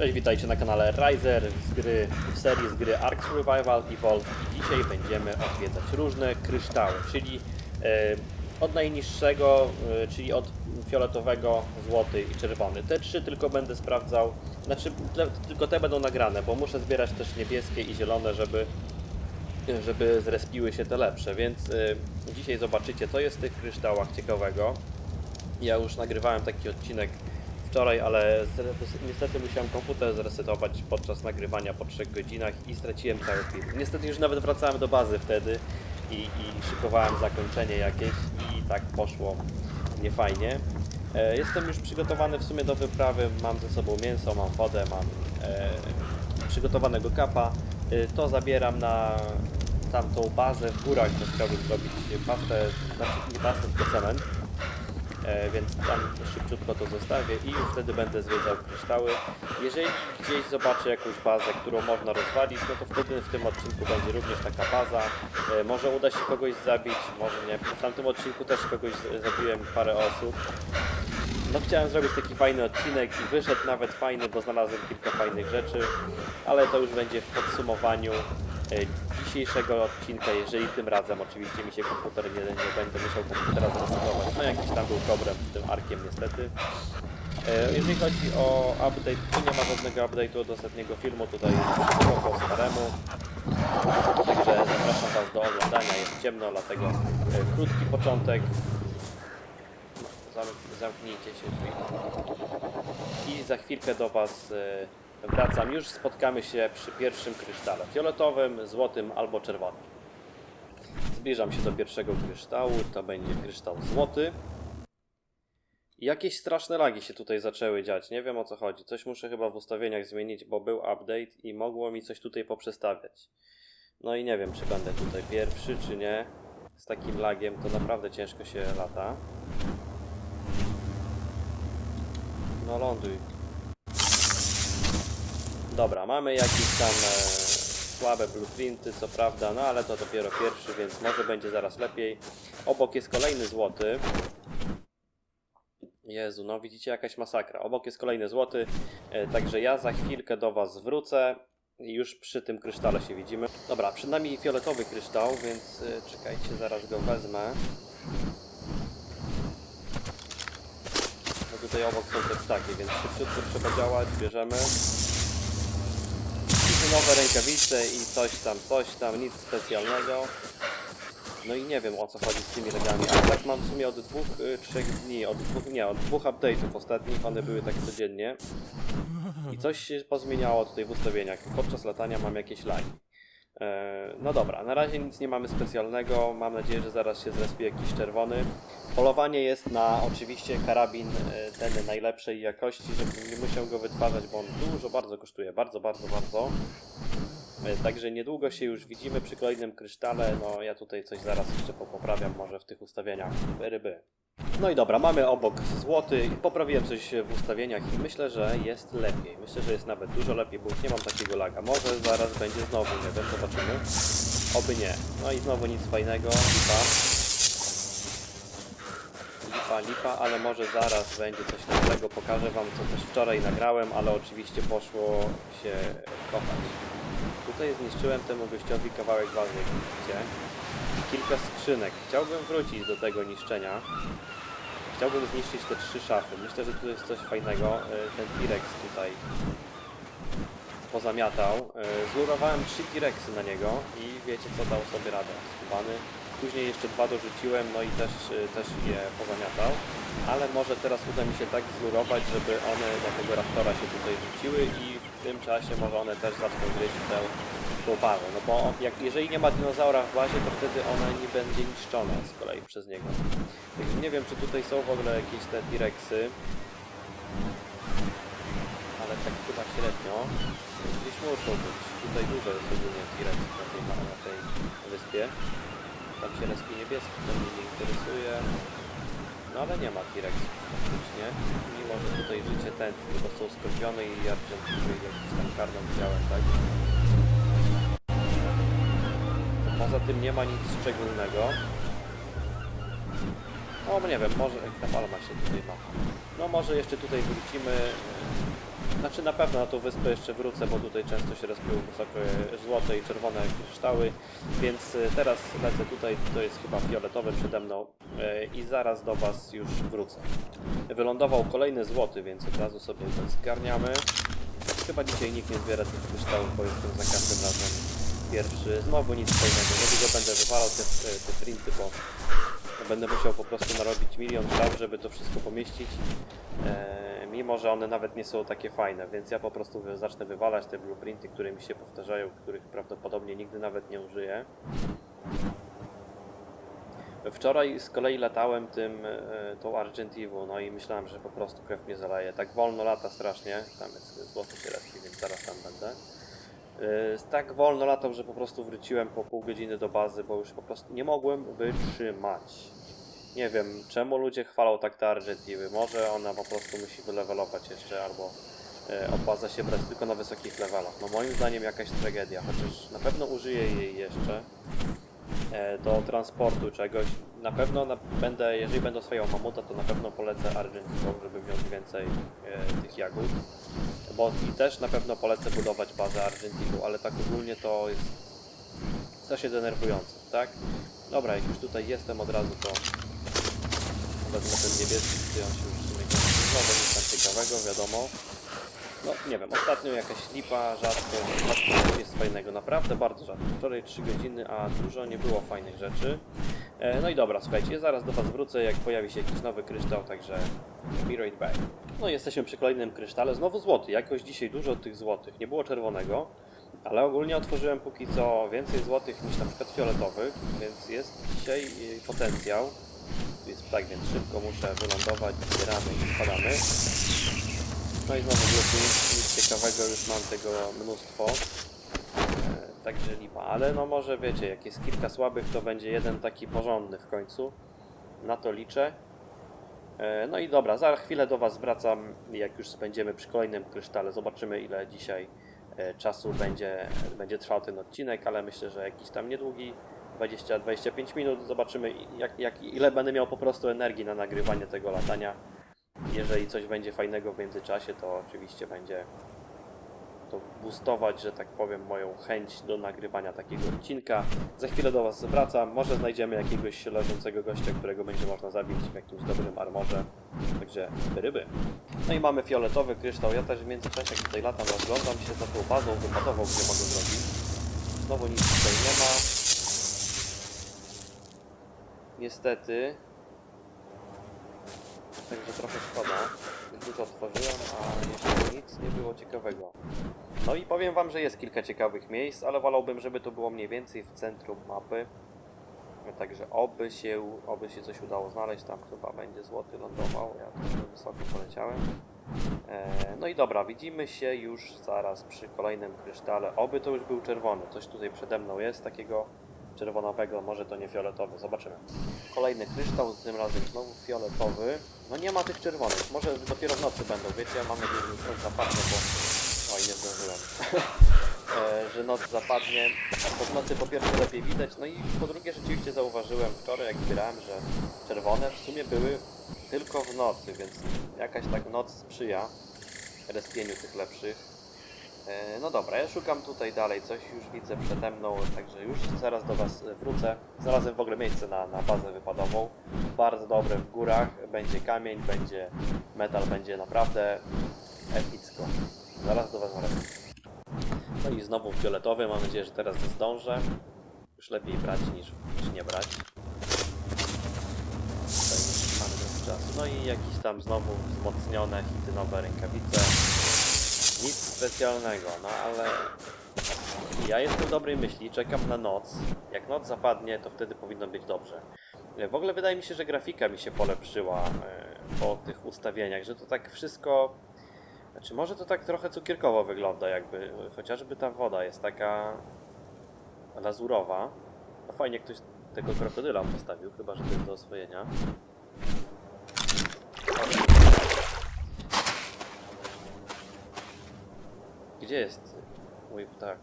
Cześć, witajcie na kanale Riser z gry, w serii z gry Ark Survival Evolved i dzisiaj będziemy odwiedzać różne kryształy, czyli e, od najniższego, e, czyli od fioletowego, złoty i czerwony. Te trzy tylko będę sprawdzał, znaczy te, tylko te będą nagrane, bo muszę zbierać też niebieskie i zielone, żeby żeby zrespiły się te lepsze, więc y, dzisiaj zobaczycie co jest w tych kryształach ciekawego. Ja już nagrywałem taki odcinek wczoraj, ale niestety musiałem komputer zresetować podczas nagrywania po 3 godzinach i straciłem cały film. Niestety już nawet wracałem do bazy wtedy i, i szykowałem zakończenie jakieś i tak poszło niefajnie. E, Jestem już przygotowany w sumie do wyprawy, mam ze sobą mięso, mam wodę, mam e, przygotowanego kapa. E, To zabieram na tamtą bazę w górach, bo chciałbym zrobić pastę, znaczy nie pastę, tylko cement. E, więc tam szybciutko to zostawię i już wtedy będę zwiedzał kryształy. Jeżeli gdzieś zobaczę jakąś bazę, którą można rozwalić, no to wtedy w tym odcinku będzie również taka baza. E, może uda się kogoś zabić, może nie. W tamtym odcinku też kogoś zabiłem parę osób. No chciałem zrobić taki fajny odcinek i wyszedł nawet fajny, bo znalazłem kilka fajnych rzeczy, ale to już będzie w podsumowaniu dzisiejszego odcinka, jeżeli tym razem oczywiście mi się komputer nie, nie będę musiał komputera zresetować. No jakiś tam był problem z tym arkiem niestety. E, Jeżeli chodzi o update, tu nie ma żadnego update'u od ostatniego filmu, tutaj jest po staremu. Także zapraszam Was do oglądania, jest ciemno, dlatego e, krótki początek. Zam- Zamknijcie się drzwi. I za chwilkę do Was e, wracam. Już spotkamy się przy pierwszym krysztale. Fioletowym, złotym albo czerwonym. Zbliżam się do pierwszego kryształu. To będzie kryształ złoty. Jakieś straszne lagi się tutaj zaczęły dziać. Nie wiem o co chodzi. Coś muszę chyba w ustawieniach zmienić, bo był update i mogło mi coś tutaj poprzestawiać. No i nie wiem, czy będę tutaj pierwszy, czy nie. Z takim lagiem to naprawdę ciężko się lata. No ląduj. Dobra, mamy jakieś tam e, słabe blueprinty, co prawda, no ale to dopiero pierwszy, więc może będzie zaraz lepiej. Obok jest kolejny złoty. Jezu, no widzicie jakaś masakra. Obok jest kolejny złoty, e, także ja za chwilkę do Was wrócę. I już przy tym krysztale się widzimy. Dobra, przed nami fioletowy kryształ, więc e, czekajcie, zaraz go wezmę. No tutaj obok są te ptaki, więc szybciutko trzeba działać, bierzemy. Nowe rękawice i coś tam, coś tam, nic specjalnego. No i nie wiem o co chodzi z tymi legami, ale tak mam w sumie od dwóch, y, trzech dni, od dwóch, nie, od dwóch update'ów ostatnich, one były tak codziennie. I coś się pozmieniało tutaj w ustawieniach. Podczas latania mam jakieś lagi. E, No dobra, na razie nic nie mamy specjalnego. Mam nadzieję, że zaraz się zrespi jakiś czerwony. Polowanie jest na oczywiście karabin e, ten najlepszej jakości, żebym nie musiał go wytwarzać, bo on dużo bardzo kosztuje. Bardzo, bardzo, bardzo. E, Także niedługo się już widzimy przy kolejnym krysztale. No ja tutaj coś zaraz jeszcze poprawiam może w tych ustawieniach ryby. No i dobra, mamy obok złoty. Poprawiłem coś w ustawieniach i myślę, że jest lepiej. Myślę, że jest nawet dużo lepiej, bo już nie mam takiego laga. Może zaraz będzie znowu, nie wiem, zobaczymy. Oby nie. No i znowu nic fajnego. Lipa. Lipa, lipa, ale może zaraz będzie coś lepszego. Pokażę Wam, co też wczoraj nagrałem, ale oczywiście poszło się kopać. Tutaj zniszczyłem temu gościowi kawałek wazy, jak. Kilka skrzynek. Chciałbym wrócić do tego niszczenia. Chciałbym zniszczyć te trzy szafy. Myślę, że tu jest coś fajnego. E, Ten T-Rex tutaj pozamiatał. E, Zlurowałem trzy T-Rexy na niego i wiecie co dał sobie radę. Skubany. Później jeszcze dwa dorzuciłem, no i też, e, też je pozamiatał. Ale może teraz uda mi się tak zlurować, żeby one na tego raptora się tutaj rzuciły i w tym czasie może one też zaczną gryźć tę bazę. No bo jak, jeżeli nie ma dinozaura w bazie, to wtedy ona nie będzie niszczona z kolei przez niego. Także nie wiem, czy tutaj są w ogóle jakieś te T-Rexy. Ale tak chyba średnio. Gdzieś muszą być. Tutaj dużo jest ogólnie T-Rexów na tej, na tej wyspie. Tam się respi niebieski, to mnie nie interesuje. No ale nie ma T-Rexów faktycznie. Mimo, że tutaj życie tętni, bo są skorpiony i argentyny i jakiś tam karnon widziałem, tak? Poza tym nie ma nic szczególnego. No nie wiem, może ta palma się tutaj ma. No może jeszcze tutaj wrócimy. Znaczy na pewno na tą wyspę jeszcze wrócę, bo tutaj często się respią wysokie złote i czerwone kryształy, więc y, teraz lecę tutaj, to jest chyba fioletowe przede mną y, i zaraz do Was już wrócę. Wylądował kolejny złoty, więc od razu sobie go zgarniamy. Chyba dzisiaj nikt nie zbiera tych kryształów, bo jestem za każdym razem pierwszy. Znowu nic fajnego, niedługo będę wywalał te, te printy, bo będę musiał po prostu narobić milion praw, żeby to wszystko pomieścić. E, mimo, że one nawet nie są takie fajne, więc ja po prostu zacznę wywalać te blueprinty, które mi się powtarzają, których prawdopodobnie nigdy nawet nie użyję. Wczoraj z kolei latałem tym, e, tą Argentivą, no i myślałem, że po prostu krew mnie zaleje. Tak wolno lata strasznie, tam jest złoty respi, więc zaraz tam będę. E, Tak wolno latał, że po prostu wróciłem po pół godziny do bazy, bo już po prostu nie mogłem wytrzymać. Nie wiem, czemu ludzie chwalą tak te Argentiwy. Może ona po prostu musi wylewelować jeszcze, albo e, opłaca się brać tylko na wysokich levelach. No moim zdaniem jakaś tragedia, chociaż na pewno użyję jej jeszcze do transportu czegoś. Na pewno na, będę, jeżeli będę swoją mamuta, to na pewno polecę Argentivą, żeby wziąć więcej e, tych jagód. Bo i też na pewno polecę budować bazę Argentivą, ale tak ogólnie to jest strasznie denerwujące, tak? Dobra, jak już tutaj jestem od razu, to wezmę ten niebieski, gdzie on się już w sumie kończy. Nic tam ciekawego, wiadomo. No, nie wiem, ostatnio jakaś lipa, rzadko, rzadko jest fajnego, naprawdę bardzo rzadko. Wczoraj 3 godziny, a dużo nie było fajnych rzeczy. E, no i dobra, słuchajcie, zaraz do Was wrócę, jak pojawi się jakiś nowy kryształ, także be right back. No i jesteśmy przy kolejnym krysztale, znowu złoty, jakoś dzisiaj dużo tych złotych, nie było czerwonego, ale ogólnie otworzyłem póki co więcej złotych niż na przykład fioletowych, więc jest dzisiaj y, potencjał. Jest tak, więc szybko muszę wylądować, zbieramy i spadamy. No i znowu blueprint, nic ciekawego, już mam tego mnóstwo. E, Także lipa, ale no może wiecie, jak jest kilka słabych, to będzie jeden taki porządny w końcu. Na to liczę. E, No i dobra, za chwilę do Was wracam, jak już spędzimy przy kolejnym krysztale. Zobaczymy ile dzisiaj e, czasu będzie, będzie trwał ten odcinek, ale myślę, że jakiś tam niedługi, 20-25 minut. Zobaczymy jak, jak, ile będę miał po prostu energii na nagrywanie tego latania. Jeżeli coś będzie fajnego w międzyczasie, to oczywiście będzie to boostować, że tak powiem, moją chęć do nagrywania takiego odcinka. Za chwilę do Was wracam. Może znajdziemy jakiegoś leżącego gościa, którego będzie można zabić w jakimś dobrym armorze. Także ryby. No i mamy fioletowy kryształ. Ja też w międzyczasie, jak tutaj latam, rozglądam się za tą bazą wypadową, gdzie mogę zrobić. Znowu nic tutaj nie ma. Niestety. Także trochę szkoda. Dużo otworzyłem, a jeszcze nic nie było ciekawego. No i powiem wam, że jest kilka ciekawych miejsc, ale wolałbym, żeby to było mniej więcej w centrum mapy. Także oby się, oby się coś udało znaleźć. Tam chyba będzie złoty lądował. Ja trochę wysoko poleciałem. E, no i dobra, widzimy się już zaraz przy kolejnym krysztale. Oby to już był czerwony. Coś tutaj przede mną jest takiego czerwonowego, może to nie fioletowy. Zobaczymy. Kolejny kryształ, tym razem znowu fioletowy. No nie ma tych czerwonych. Może dopiero w nocy będą. Wiecie, mam nadzieję, że noc zapadnie, bo... Oj, nie zdążyłem. e, że noc zapadnie. Bo w nocy po pierwsze lepiej widać, no i po drugie rzeczywiście zauważyłem wczoraj, jak zbierałem, że czerwone w sumie były tylko w nocy, więc jakaś tak noc sprzyja respieniu tych lepszych. E, No dobra, ja szukam tutaj dalej, coś już widzę przede mną, także już zaraz do Was wrócę. Znalazłem w ogóle miejsce na, na bazę wypadową, bardzo dobre w górach, będzie kamień, będzie metal, będzie naprawdę epicko. Zaraz do Was wracam. No i znowu fioletowy, mam nadzieję, że teraz zdążę. Już lepiej brać niż, niż nie brać. Tutaj czasu. No i jakieś tam znowu wzmocnione, hitynowe rękawice. Nic specjalnego, no ale ja jestem dobrej myśli, czekam na noc. Jak noc zapadnie, to wtedy powinno być dobrze. W ogóle wydaje mi się, że grafika mi się polepszyła e, po tych ustawieniach, że to tak wszystko. Znaczy, może to tak trochę cukierkowo wygląda, jakby chociażby ta woda jest taka lazurowa. No fajnie ktoś tego krokodyla postawił, chyba że to jest do oswojenia. Gdzie jest mój ptak?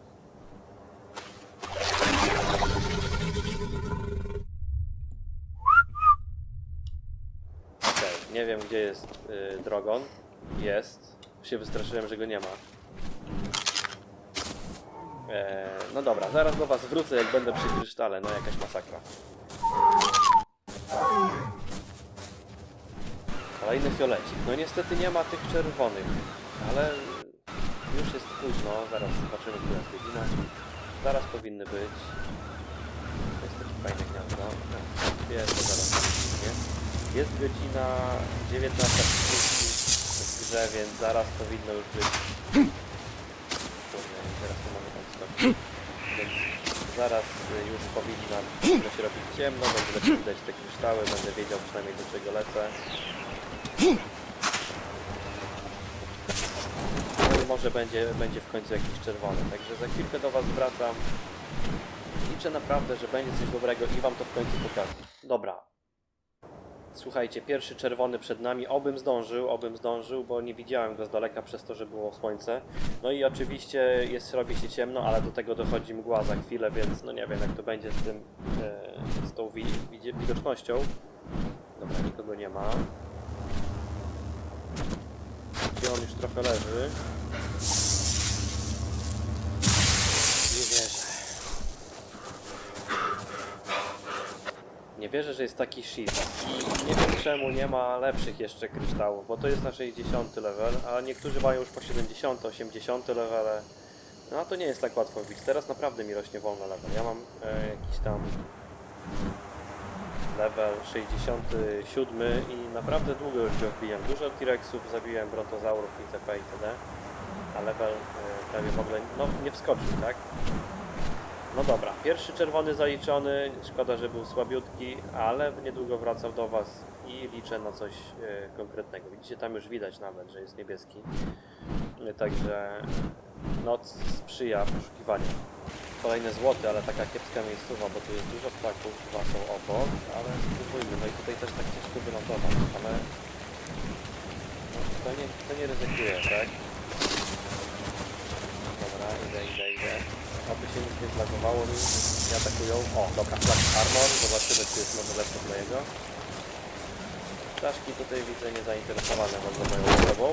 Okej, nie wiem gdzie jest y, Drogon. Jest. się wystraszyłem, że go nie ma. Eee, no dobra, zaraz do was wrócę, jak będę przy krysztale. No jakaś masakra. Kolejny fiolecik. No niestety nie ma tych czerwonych, ale już jest późno. Zaraz zobaczymy, która jest godzina. Zaraz powinny być. To jest takie fajne gniazdo. Jest to zaraz? Jest godzina 19.30 w grze, więc zaraz powinno już być. Kurde, teraz to mamy tam skoczyć. Więc zaraz y, już powinna się robić ciemno, lepiej widać te kryształy, będę wiedział przynajmniej do czego lecę. No i może będzie, będzie w końcu jakiś czerwony. Także za chwilkę do Was wracam. Liczę naprawdę, że będzie coś dobrego i Wam to w końcu pokażę. Dobra. Słuchajcie, pierwszy czerwony przed nami. Obym zdążył, obym zdążył, bo nie widziałem go z daleka przez to, że było słońce. No i oczywiście jest, robi się ciemno, ale do tego dochodzi mgła za chwilę, więc no nie wiem jak to będzie z tym, e, z tą wi widocznością. Dobra, nikogo nie ma. Gdzie on już trochę leży. Nie wierzę. Nie wierzę, że jest taki shit. Nie wiem czemu nie ma lepszych jeszcze kryształów, bo to jest na 60 level, a niektórzy mają już po 70, 80 levele. No a to nie jest tak łatwo wbić. Teraz naprawdę mi rośnie wolno level. Ja mam e, jakiś tam level 67 i naprawdę długo już go wbijam. Dużo T-Rexów zabiłem, brontozaurów itp. itd. A level e, prawie w ogóle no, nie wskoczył, tak? No dobra, pierwszy czerwony zaliczony, szkoda, że był słabiutki, ale niedługo wracam do Was i liczę na coś e, konkretnego. Widzicie, tam już widać nawet, że jest niebieski. E, Także noc sprzyja poszukiwaniu. Kolejne złoty, ale taka kiepska miejscowa, bo tu jest dużo ptaków, dwa są obok, ale spróbujmy. No i tutaj też tak ciężko wylądować, ale no, to, nie, to nie ryzykuję, tak? Dobra, idę, idę, idę. Aby się nic nie zlagowało mi, nie atakują. O, dobra, Flash Armor, zobaczymy czy jest może lepsze dla jego. Ptaszki tutaj widzę niezainteresowane bardzo moją osobą.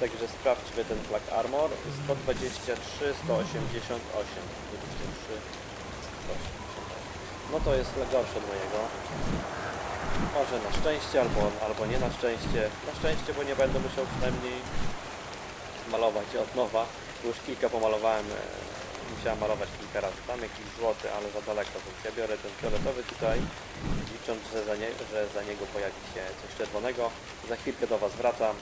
Także sprawdźmy ten Black Armor. 123, 188. 123, 188. No to jest gorsze od mojego. Może na szczęście, albo, albo nie na szczęście. Na szczęście, bo nie będę musiał przynajmniej malować od nowa. Już kilka pomalowałem. Musiałem malować kilka razy. Tam jakiś złoty, ale za daleko, więc ja biorę ten fioletowy tutaj, licząc, że za, nie, że za niego pojawi się coś czerwonego. Za chwilkę do Was wracam.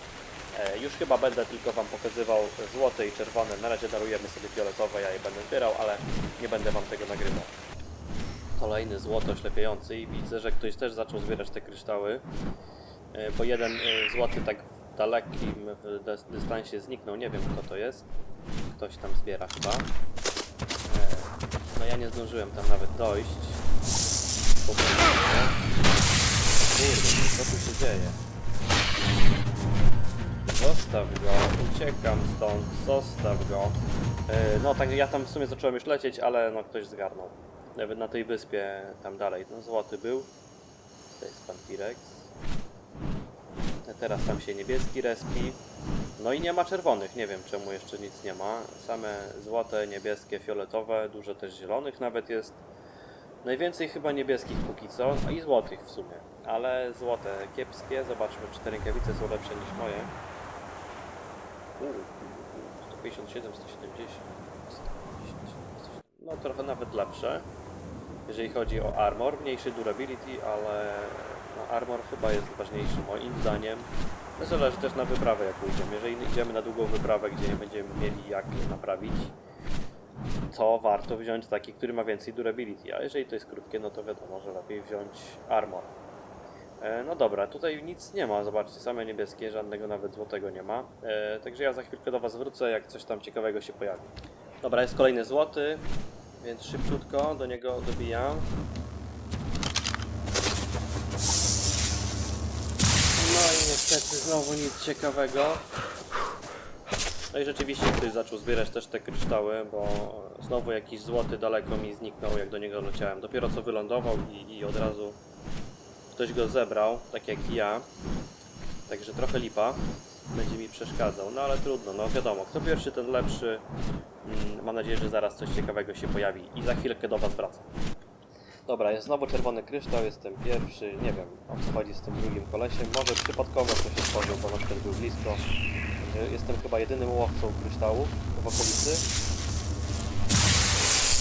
E, Już chyba będę tylko Wam pokazywał złote i czerwone. Na razie darujemy sobie fioletowe, ja je będę zbierał, ale nie będę Wam tego nagrywał. Kolejny złoto oślepiający i widzę, że ktoś też zaczął zbierać te kryształy. E, Bo jeden e, złoty tak w dalekim dystansie zniknął. Nie wiem kto to jest. Ktoś tam zbiera chyba. E, No ja nie zdążyłem tam nawet dojść. Kurde, co tu się dzieje? Zostaw go, uciekam stąd, zostaw go. Yy, no tak, ja tam w sumie zacząłem już lecieć, ale no ktoś zgarnął. Nawet na tej wyspie tam dalej, no złoty był. To jest pan T-Rex. Teraz tam się niebieski respi. No i nie ma czerwonych, nie wiem czemu jeszcze nic nie ma. Same złote, niebieskie, fioletowe, dużo też zielonych nawet jest. Najwięcej chyba niebieskich póki co, a i złotych w sumie. Ale złote kiepskie, zobaczmy czy te rękawice są lepsze niż moje. Uuu, 157, 170. 170. No trochę nawet lepsze. Jeżeli chodzi o armor, mniejszy durability, ale no, armor chyba jest ważniejszy moim zdaniem. No zależy też na wyprawę jak pójdziemy. Jeżeli idziemy na długą wyprawę, gdzie nie będziemy mieli jak naprawić, to warto wziąć taki, który ma więcej durability, a jeżeli to jest krótkie, no to wiadomo, że lepiej wziąć armor. E, No dobra, tutaj nic nie ma, zobaczcie, same niebieskie, żadnego nawet złotego nie ma. E, także ja za chwilkę do Was wrócę, jak coś tam ciekawego się pojawi. Dobra, jest kolejny złoty, więc szybciutko do niego dobijam. No i niestety znowu nic ciekawego. No i rzeczywiście ktoś zaczął zbierać też te kryształy, bo znowu jakiś złoty daleko mi zniknął, jak do niego leciałem. Dopiero co wylądował i, i od razu ktoś go zebrał, tak jak i ja. Także trochę lipa. będzie mi przeszkadzał. No ale trudno, no wiadomo, kto pierwszy, ten lepszy. Mm, Mam nadzieję, że zaraz coś ciekawego się pojawi i za chwilkę do Was wracam. Dobra, jest znowu czerwony kryształ, jestem pierwszy, nie wiem o co chodzi z tym drugim kolesiem. Może przypadkowo coś otworzył, bo na przykład był blisko. Y, Jestem chyba jedynym łowcą kryształów w okolicy.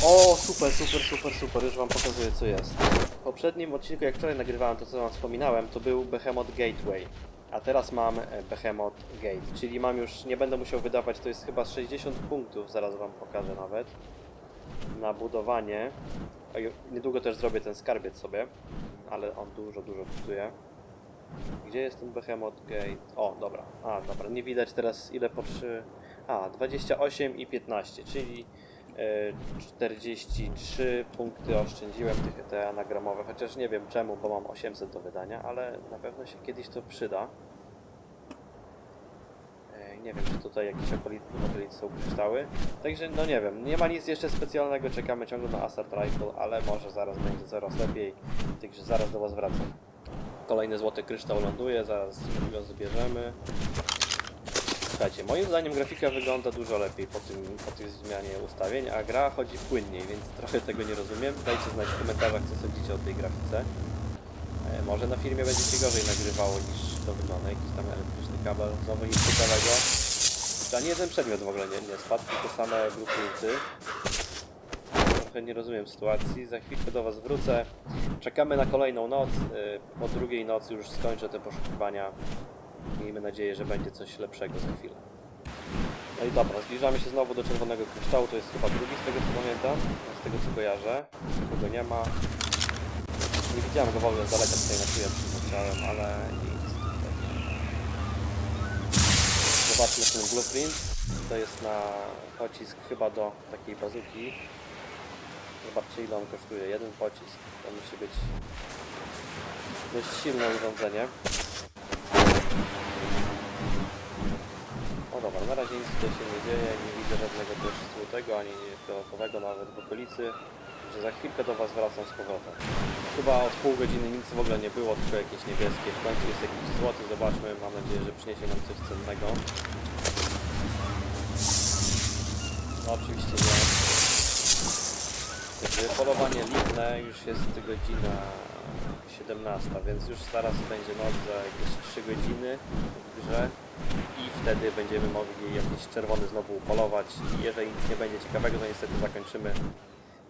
O, super, super, super, super, już Wam pokazuję co jest. W poprzednim odcinku, jak wczoraj nagrywałem to co Wam wspominałem, to był Behemoth Gateway. A teraz mam e, Behemoth Gate, czyli mam już, nie będę musiał wydawać, to jest chyba 60 punktów, zaraz Wam pokażę nawet, na budowanie. Niedługo też zrobię ten skarbiec sobie, ale on dużo, dużo kosztuje. Gdzie jest ten Behemoth Gate? O, dobra, a dobra, nie widać teraz ile po 3... A, 28 i 15, czyli e, 43 punkty oszczędziłem tych te anagramowe, chociaż nie wiem czemu, bo mam 800 do wydania, ale na pewno się kiedyś to przyda. Nie wiem, czy tutaj jakieś okolice, okolice są kryształy. Także, no nie wiem, nie ma nic jeszcze specjalnego, czekamy ciągle na Assault Rifle, ale może zaraz będzie coraz lepiej, także zaraz do Was wracam. Kolejny złoty kryształ ląduje, zaraz go zbierzemy. Słuchajcie, moim zdaniem grafika wygląda dużo lepiej po, tym, po tej zmianie ustawień, a gra chodzi płynniej, więc trochę tego nie rozumiem. Dajcie znać w komentarzach, co sądzicie o tej grafice. E, może na filmie będzie się gorzej nagrywało niż to wygląda. Jakiś tam elektryczny kabel, znowu nic ciekawego. Ani jeden przedmiot w ogóle nie, nie spadł, tylko same grupy Trochę nie rozumiem sytuacji. Za chwilkę do Was wrócę. Czekamy na kolejną noc. E, Po drugiej nocy już skończę te poszukiwania. Miejmy nadzieję, że będzie coś lepszego za chwilę. No i dobra, zbliżamy się znowu do czerwonego kryształu. To jest chyba drugi z tego co pamiętam, z tego co kojarzę. Kogo nie ma. Nie widziałem go w ogóle z daleka tutaj na chwilę przyzwyczaiłem, ale nic tutaj nie ma. Zobaczmy ten blueprint. To jest na pocisk chyba do takiej bazuki. Zobaczcie ile on kosztuje. Jeden pocisk. To musi być dość silne urządzenie. O dobra, na razie nic tutaj się nie dzieje, nie widzę żadnego też złotego, ani fioletowego nawet w okolicy, za chwilkę do Was wracam z powrotem. Chyba od pół godziny nic w ogóle nie było, tylko jakieś niebieskie, w końcu jest jakiś złoty, zobaczmy, mam nadzieję, że przyniesie nam coś cennego. No oczywiście nie. Także polowanie liczne, już jest godzina 17, więc już zaraz będzie noc za jakieś 3 godziny w grze i wtedy będziemy mogli jakiś czerwony znowu polować i jeżeli nic nie będzie ciekawego, to niestety zakończymy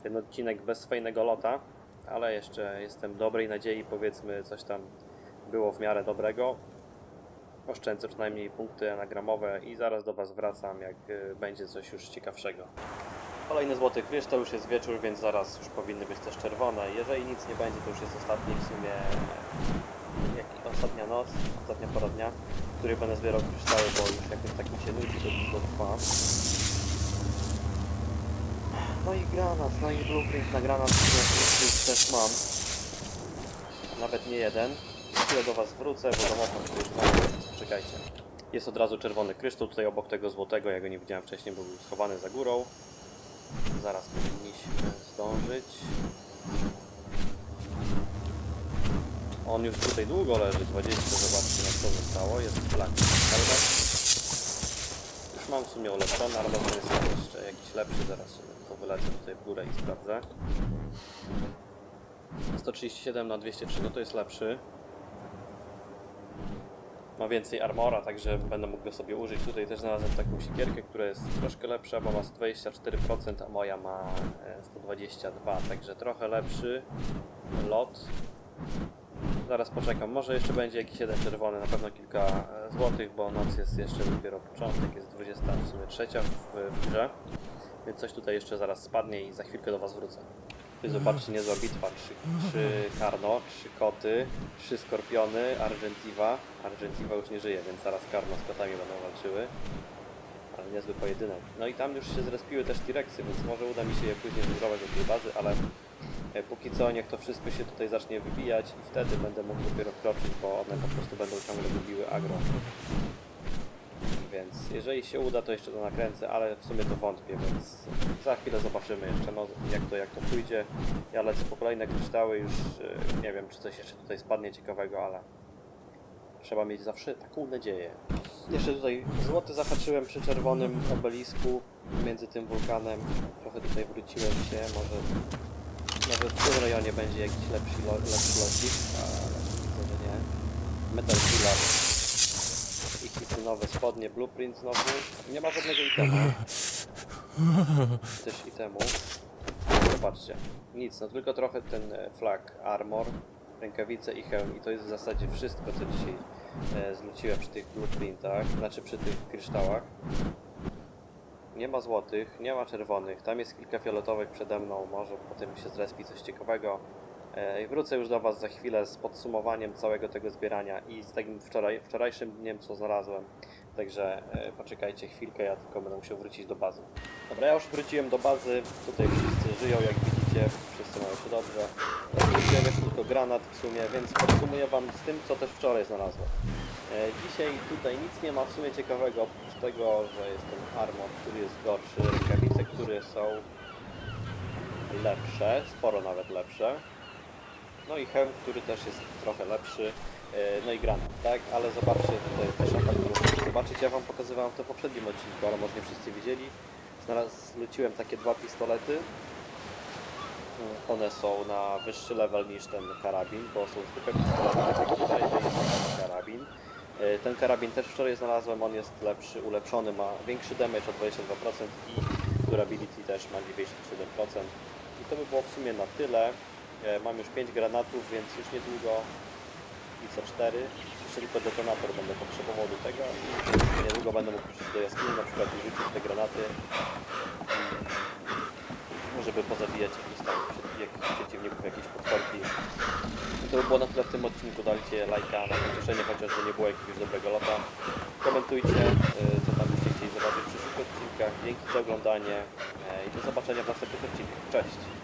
ten odcinek bez fajnego lota, ale jeszcze jestem dobrej nadziei, powiedzmy coś tam było w miarę dobrego. Oszczędzę przynajmniej punkty anagramowe i zaraz do Was wracam, jak y, będzie coś już ciekawszego. Kolejny złoty kryształ, już jest wieczór, więc zaraz już powinny być też czerwone. Jeżeli nic nie będzie, to już jest ostatni w sumie jak, ostatnia noc, ostatnia pora dnia, w której będę zbierał kryształy, bo już jakoś tak mi się nudzi, to długo trwa. No i granat, no i blueprint na granat, który też mam. Nawet nie jeden. Chwilę do Was wrócę, bo domofon już. Czekajcie. Jest od razu czerwony kryształ tutaj obok tego złotego, ja go nie widziałem wcześniej, bo był schowany za górą. Zaraz powinniśmy zdążyć. On już tutaj długo leży, 20, zobaczcie na co zostało, jest. Już mam w sumie ulepszony, ale może jest jeszcze jakiś lepszy, zaraz to wylecę tutaj w górę i sprawdzę. 137 na 203, no to jest lepszy. Ma więcej armora, także będę mógł go sobie użyć. Tutaj też znalazłem taką sikierkę, która jest troszkę lepsza, bo ma 124%, a moja ma e, 122%, także trochę lepszy lot. Zaraz poczekam, może jeszcze będzie jakiś jeden czerwony, na pewno kilka e, złotych, bo noc jest jeszcze dopiero początek, jest 20 w w, grze. Więc coś tutaj jeszcze zaraz spadnie i za chwilkę do Was wrócę. Tutaj zobaczcie, niezła bitwa. Trzy, trzy karno, trzy koty, trzy skorpiony, Argentiva. Argentiva już nie żyje, więc zaraz karno z kotami będą walczyły. Ale niezły pojedynek. No i tam już się zrespiły też T-Rexy, więc może uda mi się je później zbudować do tej bazy, ale póki co niech to wszystko się tutaj zacznie wybijać i wtedy będę mógł dopiero wkroczyć, bo one po prostu będą ciągle wybiły agro. Więc jeżeli się uda, to jeszcze to nakręcę, ale w sumie to wątpię, więc za chwilę zobaczymy jeszcze no, jak, to, jak to pójdzie. Ja lecę po kolejne kryształy, już e, nie wiem, czy coś jeszcze tutaj spadnie ciekawego, ale trzeba mieć zawsze taką nadzieję. Jeszcze tutaj złoty zahaczyłem przy czerwonym obelisku między tym wulkanem. Trochę tutaj wróciłem się, może, może w tym rejonie będzie jakiś lepszy, lo, lepszy losik, ale widzę, że nie. Metal Pillar i hitynowe spodnie, blueprint znowu. Nie ma żadnego itemu. Też itemu. Zobaczcie. Nic, no tylko trochę ten e, flag armor, rękawice i hełm i to jest w zasadzie wszystko, co dzisiaj e, zleciłem przy tych blueprintach, znaczy przy tych kryształach. Nie ma złotych, nie ma czerwonych, tam jest kilka fioletowych przede mną, może potem się zrespi coś ciekawego. E, wrócę już do Was za chwilę z podsumowaniem całego tego zbierania i z takim wczoraj, wczorajszym dniem, co znalazłem. Także e, poczekajcie chwilkę, ja tylko będę musiał wrócić do bazy. Dobra, ja już wróciłem do bazy, tutaj wszyscy żyją jak widzicie, wszyscy mają się dobrze. Wróciłem jeszcze tylko granat w sumie, więc podsumuję Wam z tym, co też wczoraj znalazłem. E, Dzisiaj tutaj nic nie ma w sumie ciekawego, oprócz tego, że jest ten armor, który jest gorszy, rękawice, które są lepsze, sporo nawet lepsze. No i hełm, który też jest trochę lepszy. E, No i granat, tak? Ale zobaczcie, tutaj jest też szampan, który możecie zobaczyć. Ja Wam pokazywałem to w poprzednim odcinku, ale może nie wszyscy widzieli. Znalazł, zleciłem takie dwa pistolety. One są na wyższy level niż ten karabin, bo są zwykłe pistolety, tak jak tutaj jest karabin. E, Ten karabin też wczoraj znalazłem, on jest lepszy, ulepszony, ma większy damage o 22% i durability też ma 97%. I to by było w sumie na tyle. E, Mam już 5 granatów, więc już niedługo i co 4. Jeszcze tylko detonator będę potrzebował do tego i niedługo będę mógł przyjść do jaskini na przykład i rzucić te granaty, żeby pozabijać jakichś przeciwników, jakieś potworki. To by było na tyle w tym odcinku. Dajcie lajka na pocieszenie, chociaż nie było jakiegoś dobrego lata. Komentujcie, y, co tam byście chcieli zobaczyć w przyszłych odcinkach. Dzięki za oglądanie e, i do zobaczenia w następnych odcinkach. Cześć!